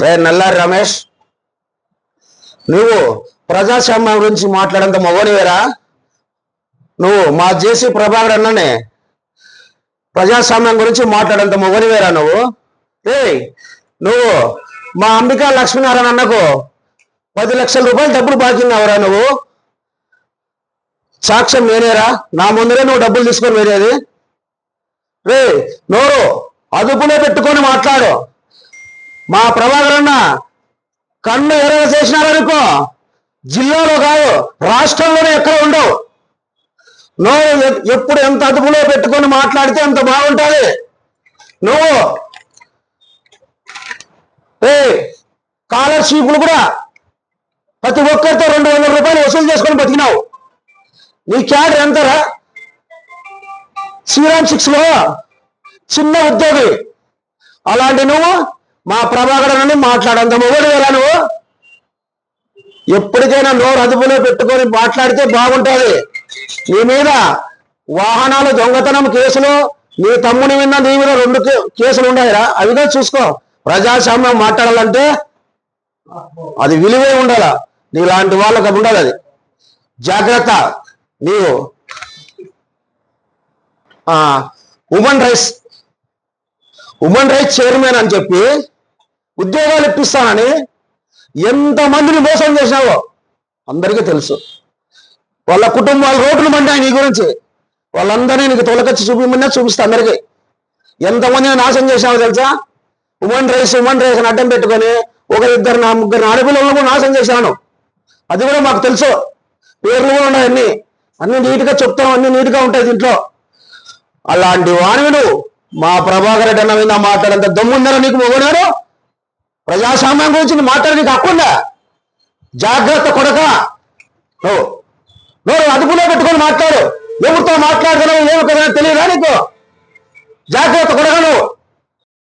రే నల్లారి రమేష్ నువ్వు ప్రజాస్వామ్యం గురించి మాట్లాడంత మగనివేరా? నువ్వు మా జేసీ ప్రభాకర్ అన్ననే ప్రజాస్వామ్యం గురించి మాట్లాడంత మగనివేరా నువ్వు? ఏ నువ్వు మా అంబికా లక్ష్మీనారాయణ అన్నకు పది లక్షల రూపాయలు డబ్బులు బాకిన్నావురా నువ్వు? సాక్ష్యం నేనేరా? నా ముందరే నువ్వు డబ్బులు తీసుకొని వేరేది రే నోరు అదుపులో పెట్టుకొని మాట్లాడు. మా ప్రభాకర్ అన్న కన్ను ఎరగ చేసినారనుకో జిల్లాలో కాదు రాష్ట్రంలోనే ఎక్కడ ఉండవు. నువ్వు ఎప్పుడు ఎంత అదుపులో పెట్టుకొని మాట్లాడితే అంత బాగుంటుంది. నువ్వు ఏ స్కాలర్షిప్లు కూడా ప్రతి ఒక్కరితో రెండు వందల రూపాయలు వసూలు చేసుకొని బతికినావు. నీ క్యాడర్ ఎంతరా శ్రీరామ్ సిక్స్లో చిన్న ఉద్యోగి. అలాంటి నువ్వు మా ప్రభాకర్ నుండి మాట్లాడంత మొగడు ఎలా నువ్వు? ఎప్పటికైనా నోరు అదుపులో పెట్టుకొని మాట్లాడితే బాగుంటుంది. నీ మీద వాహనాలు దొంగతనం కేసులు నీ తమ్ముని మీద నీ మీద రెండు కేసులు ఉన్నాయిరా. అవి కూడా చూసుకో. ప్రజాస్వామ్యం మాట్లాడాలంటే అది విలువే ఉండాలా నీలాంటి వాళ్ళకి అది ఉండాలి అది. జాగ్రత్త. నీవు. Women rights. Women rights chairman అని చెప్పి ఉద్యోగాలు ఇప్పిస్తానని ఎంతమందిని మోసం చేసినావో అందరికీ తెలుసు. వాళ్ళ కుటుంబాలు రోడ్లు మండాయి నీ గురించి. వాళ్ళందరినీ నీకు తొలకచ్చి చూపిమన్నా చూపిస్తా అందరికీ. ఎంతమందిని నాశనం చేసినావో తెలుసా? ఉమెన్ రైస్ ఉమెన్ రైస్ అని అడ్డం పెట్టుకొని ఒకరిద్దరు నా ముగ్గురు ఆడపిల్లలను కూడా నాశనం చేశాను అది కూడా మాకు తెలుసు. పేర్లు కూడా ఉన్నాయి అన్ని. అన్ని నీట్గా చెప్తాం అన్ని నీట్గా ఉంటాయి దీంట్లో. అలాంటి వాణివి నువ్వు. మా ప్రభాకర్ రెడ్డి అన్న మీద మాట్లాడంత దమ్ముందరో నీకు మొగడారు ప్రజాస్వామ్యం గురించి నువ్వు మాట్లాడి జాగ్రత్త కొడక. నువ్వు నువ్వు అదుపులో పెట్టుకొని మాట్లాడు. ఎవరితో మాట్లాడుతున్నావు ఏమి కదా తెలియదా నీకు? జాగ్రత్త కొడక నువ్వు.